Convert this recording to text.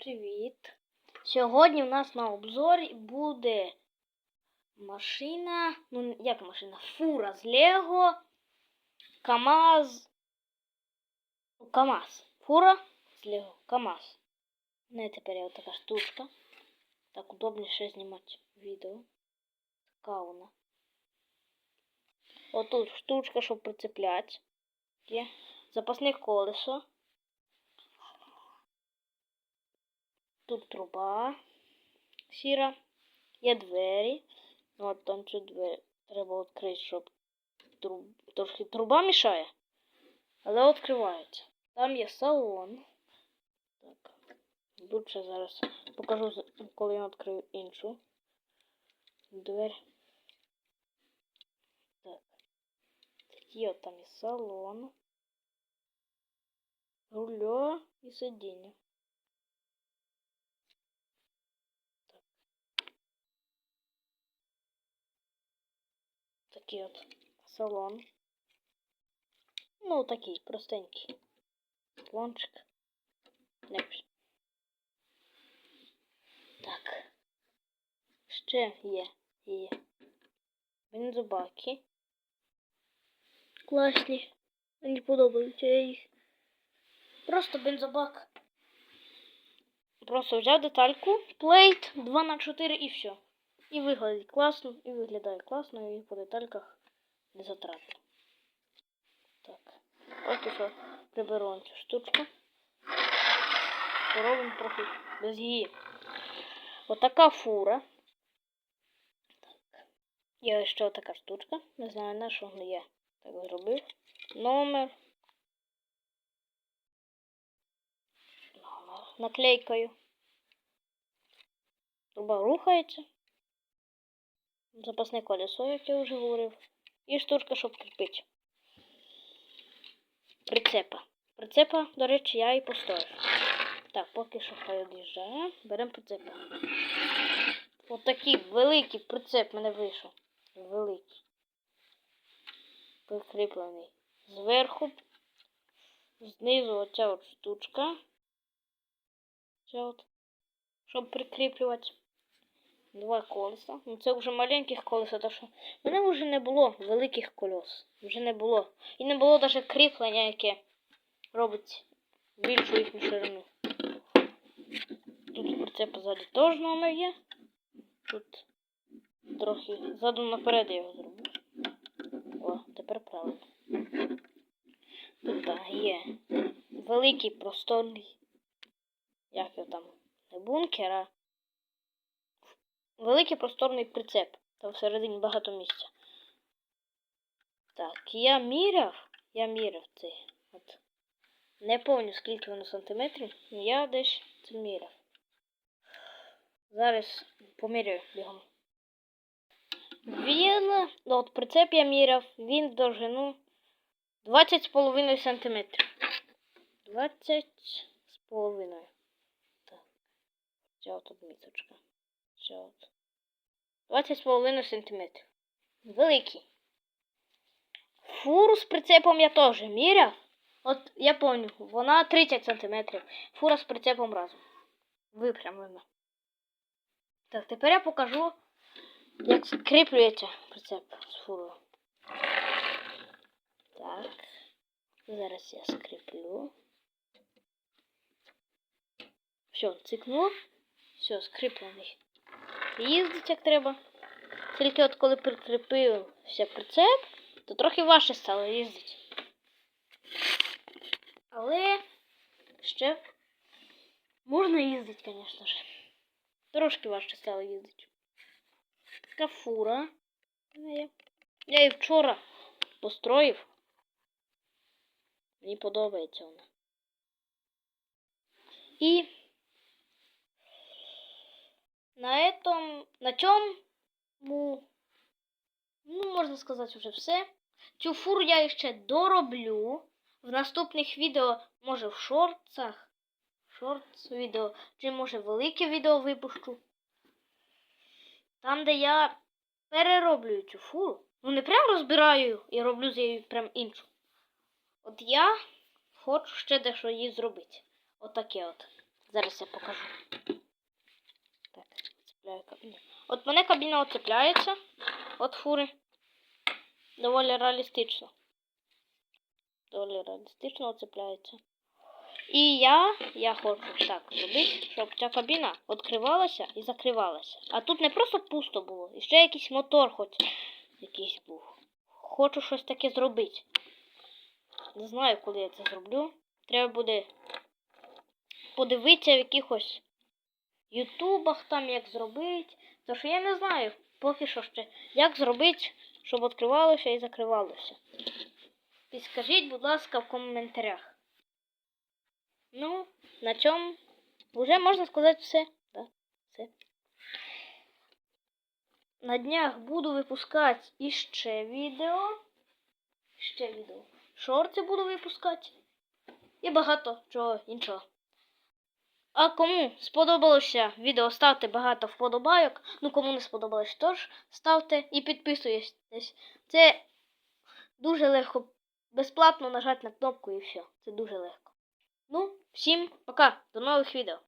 Привіт! Сьогодні в нас на обзорі буде машина, ну як машина, фура з Лего, КАМАЗ. КАМАЗ. Фура з Лего, КАМАЗ. Не тепер є така штучка. Так удобніше знімати відео. Така вона. Отут штучка, щоб прицепляти. Є. Запасне колесо. Тут труба сіра. Є двері. Ну, От там цю двері треба відкрити, щоб труб... трошки труба мішає. Але відкривається. Там є салон. Так. Лучше зараз покажу, коли я відкрию іншу двері. Так. Такі там є салон. Рульо і сидіння. Такий от салон. Ну, такий простенький. Салончик. Лепш. Так. Ще є. Є. Бензобаки. Класні. Мені подобаються я їх. Просто бензобак. Просто взяв детальку, плейт 2 на 4 і все. І виглядає класно, і виглядає класно, і по детальках не затратно. Так. Поки що приберу цю штучку. Поробимо трохи без її. Отака фура. Так. Є ще така штучка. Не знаю на що я так зробив. Номер. Номер. Наклейкою. Труба рухається. Запасне колесо, як я вже говорив. І штучка, щоб кріпити. Прицепа. Прицепа, до речі, я і поставив. Так, поки що хай од'їжджає. Беремо прицепа. Ось такий великий прицеп мене вийшов. Великий. Прикріплений. Зверху. Знизу оця от штучка. Ця от. Щоб прикріплювати. Два колеса. Ну це вже маленьких колеса, тому що в мене вже не було великих колес. Вже не було. І не було навіть кріплення, яке робить більшу їхню ширину. Тут прицеп ззаді теж номер є. Тут трохи ззаду наперед я його зроблю. О, тепер правильно. Тут так, є великий просторний. Як його там? Не бункер, а великий просторний прицеп. Там всередині багато місця. Так, я міряв. Я міряв цей. От. Не пам'ятаю, скільки воно сантиметрів, я десь це міряв. Зараз поміряю бігом. Він, ну, от прицеп я міряв, він в довжину 20,5 сантиметрів. 20 з половиною. Так. Ця от міточка. От. 20,5 сантиметрів. Великий. Фуру з прицепом я теж міряв. От я пам'ятаю, вона 30 сантиметрів. Фура з прицепом разом. Випрямлена. Так, тепер я покажу, як скріплюється прицеп з фурою. Так. Зараз я скріплю. Все, цикнув. Все, скріплений. Їздить як треба. Тільки от коли прикріпився прицеп, то трохи важче стало їздити. Але ще можна їздити, звісно ж. Трошки важче стало їздити. Така фура. Я- її вчора построїв. Мені подобається вона. І на этом, на цьому, ну, можна сказати, вже все. Цю фуру я ще дороблю. В наступних відео, може в шортсах, шортс відео, чи може велике відео випущу. Там, де я перероблюю цю фуру. Ну, не прям розбираю і роблю з нею прям іншу. От я хочу ще дещо її зробити. Отаке от. Зараз я покажу. Так, цепляю кабіну. От мене кабіна оцепляється від фури. Доволі реалістично. Доволі реалістично оцепляється. І я, я хочу так зробити, щоб ця кабіна відкривалася і закривалася. А тут не просто пусто було, і ще якийсь мотор хоч якийсь був. Хочу щось таке зробити. Не знаю, коли я це зроблю. Треба буде подивитися в якихось ютубах там, як зробити. Тому що я не знаю поки що ще, як зробити, щоб відкривалося і закривалося. Підскажіть, будь ласка, в коментарях. Ну, на цьому вже можна сказати все. Да, все. На днях буду випускати іще відео. Ще відео. Шорти буду випускати. І багато чого іншого. А кому сподобалося відео, ставте багато вподобайок. Ну, кому не сподобалось, тож ставте і підписуйтесь. Це дуже легко. Безплатно нажати на кнопку і все. Це дуже легко. Ну, всім пока. До нових відео.